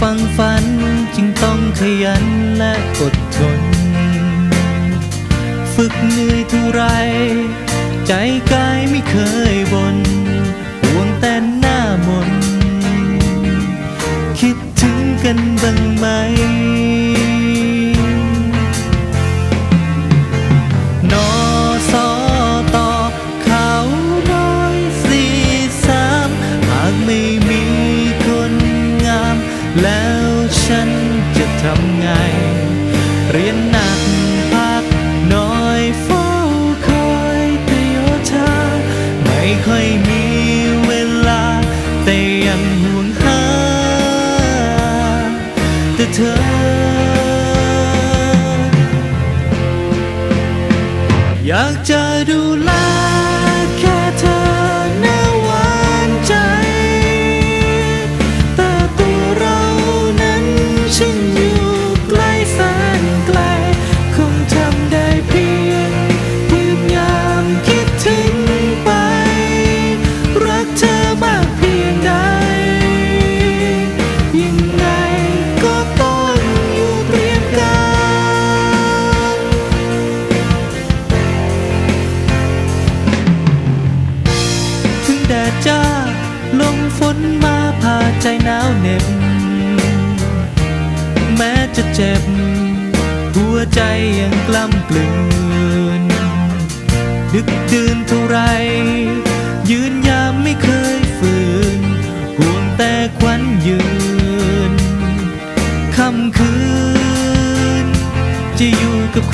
ฟังฝันจึงต้องขยันและอดทน ฝึกเหนื่อยเท่าไร ใจกายไม่เคยบน่น แล้วฉันจะทำไง เรียนหนักพักน้อยเฝ้าคอยแต่โยธาไม่ค่อยมีเวลา แต่ยังห่วงหา แต่เธอ อยากจะดูแล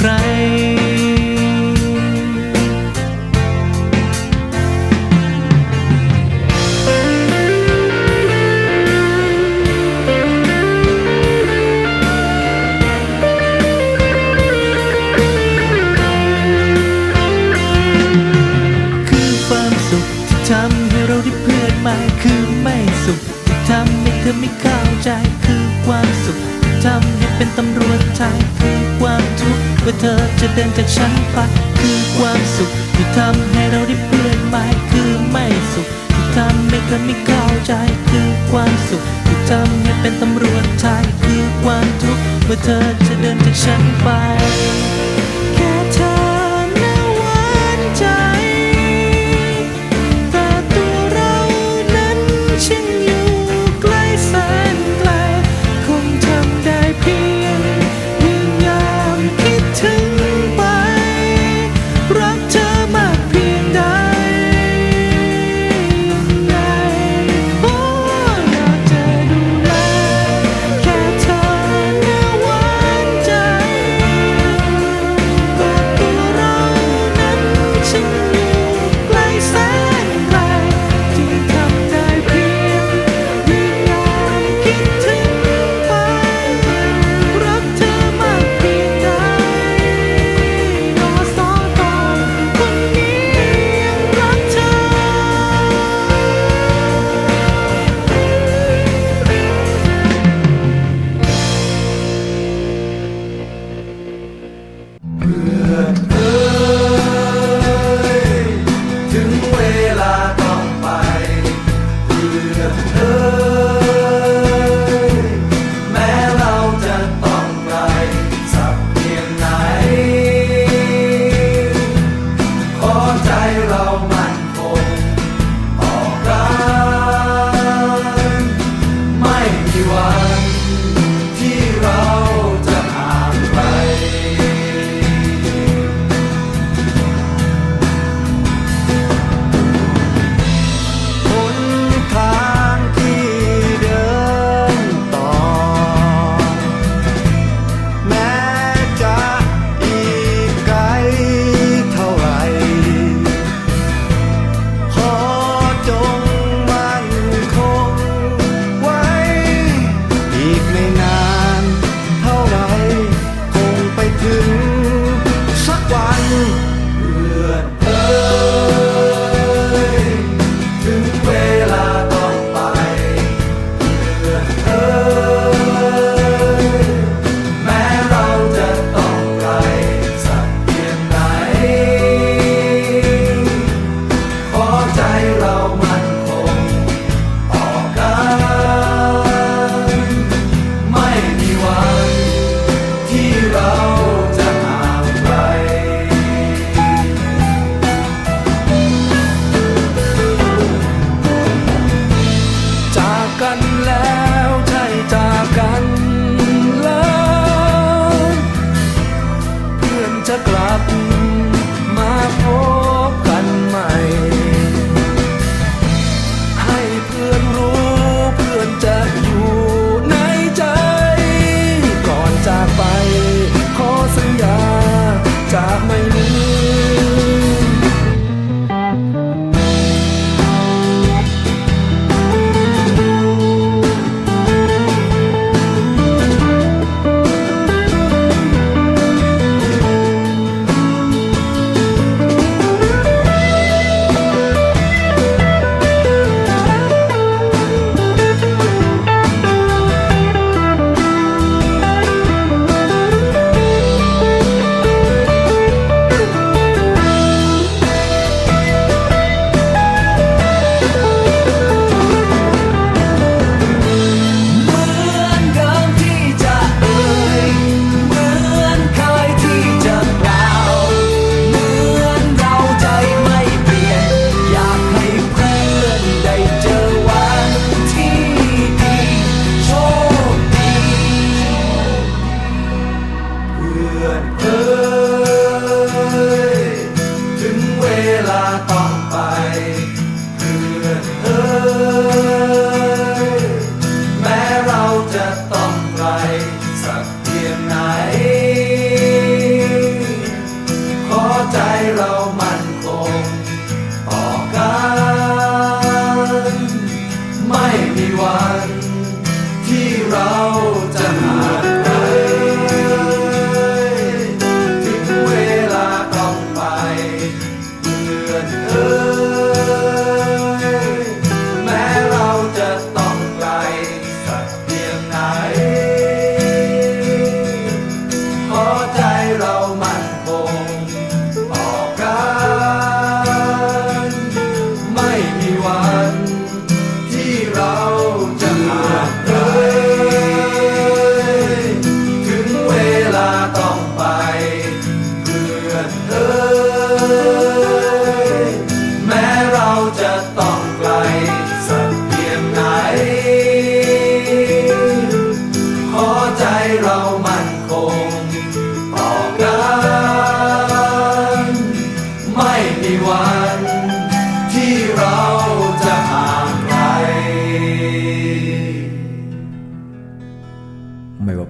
ร คือความสุขที่ทำให้เราได้เพื่อนใหม่คือไม่สุขที่ทำให้เธอไม่เข้าใจ คือความสุขที่ทำให้เป็นตำรวจไทยคือ ว่าเธอจะเดินจากฉันไปคือความสุขที่ทำให้เราได้เพื่อนใหม่คือไม่สุขที่ทำให้เธอไม่เข้าใจคือความสุขที่ทำให้เป็นตำรวจไทยคือความทุกข์ว่าเธอจะเดินจากฉันไป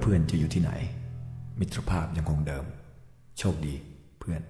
เพื่อนจะอยู่ที่ไหน มิตรภาพยังคงเดิม โชคดีเพื่อน